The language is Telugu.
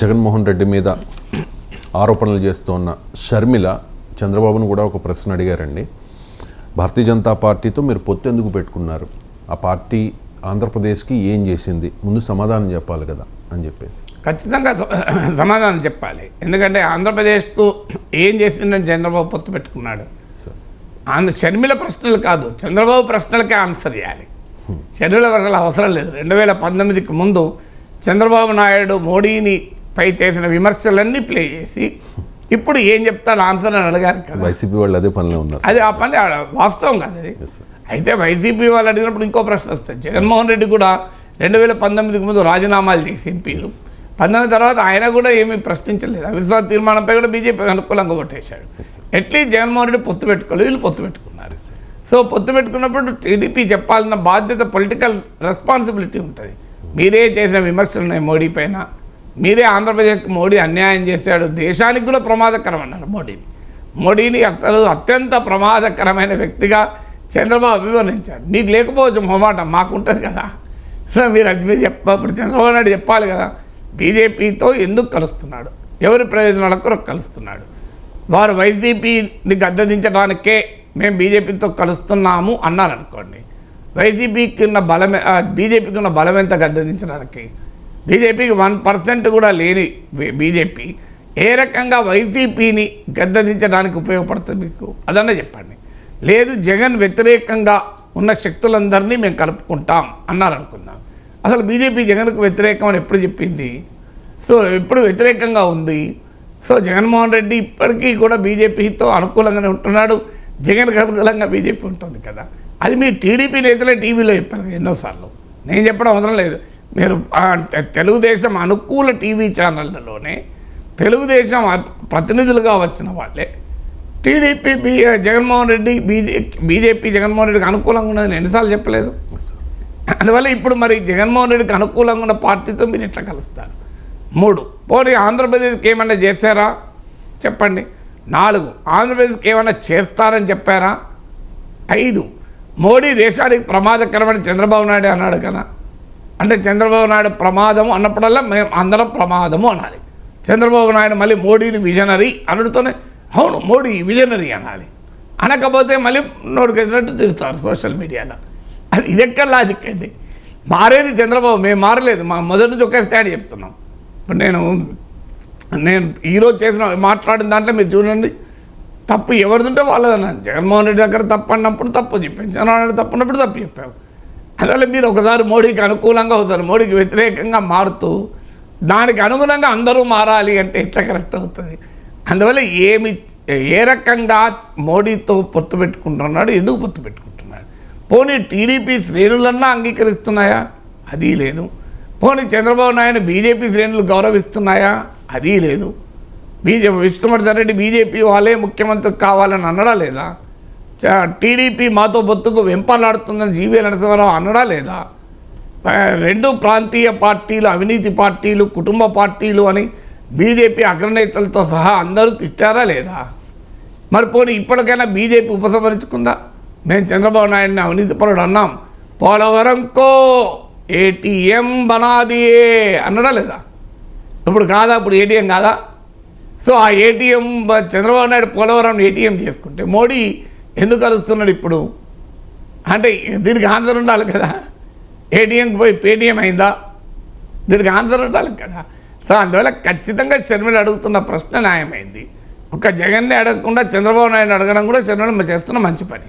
జగన్మోహన్ రెడ్డి మీద ఆరోపణలు చేస్తున్న షర్మిల చంద్రబాబును కూడా ఒక ప్రశ్న అడిగారండి. భారతీయ జనతా పార్టీతో మీరు పొత్తు ఎందుకు పెట్టుకున్నారు? ఆ పార్టీ ఆంధ్రప్రదేశ్కి ఏం చేసింది? ముందు సమాధానం చెప్పాలి కదా అని చెప్పేసి. ఖచ్చితంగా సమాధానం చెప్పాలి. ఎందుకంటే ఆంధ్రప్రదేశ్కు ఏం చేసిందని చంద్రబాబు పొత్తు పెట్టుకున్నాడు. ఆంధ్ర షర్మిల ప్రశ్నలు కాదు చంద్రబాబు ప్రశ్నలకే ఆన్సర్ ఇవ్వాలి షర్మిల ప్రశ్నలు అవసరం లేదు. రెండు వేల పంతొమ్మిదికి ముందు చంద్రబాబు నాయుడు మోడీని పై చేసిన విమర్శలన్నీ ప్లే చేసి ఇప్పుడు ఏం చెప్తాను ఆన్సర్ అని అడగారు కదా. వైసీపీ వాళ్ళు అదే పనిలో ఉన్నారు అది ఆ పని వాస్తవం కాదు అది. అయితే వైసీపీ వాళ్ళు అడిగినప్పుడు ఇంకో ప్రశ్న వస్తుంది. జగన్మోహన్ రెడ్డి కూడా రెండు వేల పంతొమ్మిదికి ముందు రాజీనామాలు చేసి ఎంపీలు. పంతొమ్మిది తర్వాత ఆయన కూడా ఏమీ ప్రశ్నించలేదు. అవిశ్వాస తీర్మానంపై కూడా బీజేపీ అనుకూలంగా కొట్టేశాడు. ఎట్లీస్ట్ జగన్మోహన్ రెడ్డి పొత్తు పెట్టుకోలేదు వీళ్ళు పొత్తు పెట్టుకున్నారు. సో పొత్తు పెట్టుకున్నప్పుడు టీడీపీ చెప్పాలన్న బాధ్యత పొలిటికల్ రెస్పాన్సిబిలిటీ ఉంటుంది. మీరే చేసిన విమర్శలు ఉన్నాయి మోడీ పైన. మీరే ఆంధ్రప్రదేశ్కి మోడీ అన్యాయం చేశాడు. దేశానికి కూడా ప్రమాదకరం అన్నారు మోడీని మోడీని అసలు అత్యంత ప్రమాదకరమైన వ్యక్తిగా చంద్రబాబు అభివర్ణించాడు. మీకు లేకపోవచ్చు మొహమాట మాకుంటుంది కదా. మీరు అది మీరు చెప్ప ఇప్పుడు చంద్రబాబు నాయుడు చెప్పాలి కదా. బీజేపీతో ఎందుకు కలుస్తున్నాడు? ఎవరి ప్రయోజనాల కొరకు కలుస్తున్నాడు. వారు వైసీపీని గద్దదించడానికే మేము బీజేపీతో కలుస్తున్నాము అన్నారు అనుకోండి వైసీపీకి ఉన్న బలం బీజేపీకి ఉన్న బలం ఎంత గద్దదించడానికి? బీజేపీకి వన్ పర్సెంట్ కూడా లేని బీజేపీ ఏ రకంగా వైసీపీని గద్దదించడానికి ఉపయోగపడుతుంది మీకు? అదన్నా చెప్పండి. లేదు జగన్ వ్యతిరేకంగా ఉన్న శక్తులందరినీ మేము కలుపుకుంటాం అన్నారనుకుందాం అసలు బీజేపీ జగన్కు వ్యతిరేకం అని ఎప్పుడు చెప్పింది? సో ఎప్పుడు వ్యతిరేకంగా ఉంది? సో జగన్మోహన్ రెడ్డి ఇప్పటికీ కూడా బీజేపీతో అనుకూలంగానే ఉంటున్నాడు. జగన్కి అనుకూలంగా బీజేపీ ఉంటుంది కదా. అది మీ టీడీపీ నేతలే టీవీలో చెప్పారు ఎన్నోసార్లు. నేను చెప్పడం అవసరం లేదు. మీరు తెలుగుదేశం అనుకూల టీవీ ఛానళ్ళలోనే తెలుగుదేశం ప్రతినిధులుగా వచ్చిన వాళ్ళే. TDP B Jaganmohan Reddy BJ BJP Jaganmohan రెడ్డికి అనుకూలంగా ఉన్నదని ఎన్నిసార్లు చెప్పలేదు? అందువల్ల ఇప్పుడు మరి జగన్మోహన్ రెడ్డికి అనుకూలంగా ఉన్న పార్టీతో మీరు ఎట్లా కలుస్తారు? మూడు పోనీ ఆంధ్రప్రదేశ్కి ఏమైనా చేశారా? చెప్పండి. నాలుగు ఆంధ్రప్రదేశ్కి ఏమైనా చేస్తారని చెప్పారా? ఐదు మోడీ దేశానికి ప్రమాదకరమని చంద్రబాబు నాయుడు అన్నాడు కదా. అంటే చంద్రబాబు నాయుడు ప్రమాదము అన్నప్పుడల్లా మేము అందరం ప్రమాదము అనాలి. చంద్రబాబు నాయుడు మళ్ళీ మోడీని విజనరీ అనుడితోనే అవును మోడీ విజనరీ అనాలి. అనకపోతే మళ్ళీ నోటికెళ్ళినట్టు తిరుగుతారు సోషల్ మీడియాలో. అది ఇది ఎక్కడ లాజిక్ అండి? మారేది చంద్రబాబు మేము మారలేదు మా మొదటి నుంచి ఒకే స్టాండ్ చెప్తున్నాం. ఇప్పుడు నేను నేను ఈరోజు చేసిన మాట్లాడిన దాంట్లో మీరు చూడండి. తప్పు ఎవరిదింటే వాళ్ళదన్నాను జగన్మోహన్ రెడ్డి దగ్గర తప్పు అన్నప్పుడు తప్పు చెప్పాను. చంద్రబాబు నాయుడు తప్పు అన్నప్పుడు తప్పు చెప్పాము అందువల్ల మీరు ఒకసారి మోడీకి అనుకూలంగా అవుతారు మోడీకి వ్యతిరేకంగా మారుతూ దానికి అనుగుణంగా అందరూ మారాలి అంటే ఎట్లా కరెక్ట్ అవుతుంది? అందువల్ల ఏమి ఏ రకంగా మోడీతో పొత్తు పెట్టుకుంటున్నాడు ఎందుకు పొత్తు పెట్టుకుంటున్నాడు? పోనీ టీడీపీ శ్రేణులన్నా అంగీకరిస్తున్నాయా? అది లేదు. పోనీ చంద్రబాబు నాయుడు బీజేపీ శ్రేణులు గౌరవిస్తున్నాయా? అది లేదు. బీజేపీ విష్ణువర్ధన్ రెడ్డి బీజేపీ వాళ్ళే ముఖ్యమంత్రి కావాలని అనడా లేదా? టీడీపీ మాతో బొత్తుకు వెంపలాడుతుందని జీవీ నరసింహారావు అనడా లేదా? రెండు ప్రాంతీయ పార్టీలు అవినీతి పార్టీలు కుటుంబ పార్టీలు అని బీజేపీ అగ్రనేతలతో సహా అందరూ తిట్టారా లేదా? మరి పోనీ ఇప్పటికైనా బీజేపీ ఉపసంహరించుకుందా? మేము చంద్రబాబు నాయుడిని అవినీతి పరుడు అన్నాం. పోలవరంకో ఏటీఎం బనాదియే అనడా లేదా? ఇప్పుడు కాదా? ఇప్పుడు ఏటీఎం కాదా? సో ఆ ఏటీఎం చంద్రబాబు నాయుడు పోలవరం ఏటీఎం చేసుకుంటే మోడీ ఎందుకు అరుస్తున్నాడు ఇప్పుడు? అంటే దీనికి ఆన్సర్ ఉండాలి కదా. ఏటీఎంకి పోయి పేటీఎం అయిందా? దీనికి ఆన్సర్ ఉండాలి కదా. సో అందువల్ల ఖచ్చితంగా శర్మిల అడుగుతున్న ప్రశ్న న్యాయమైంది. ఒక జగన్ని అడగకుండా చంద్రబాబు నాయుడు అడగడం కూడా శర్మిల చేస్తున్న మంచి పని.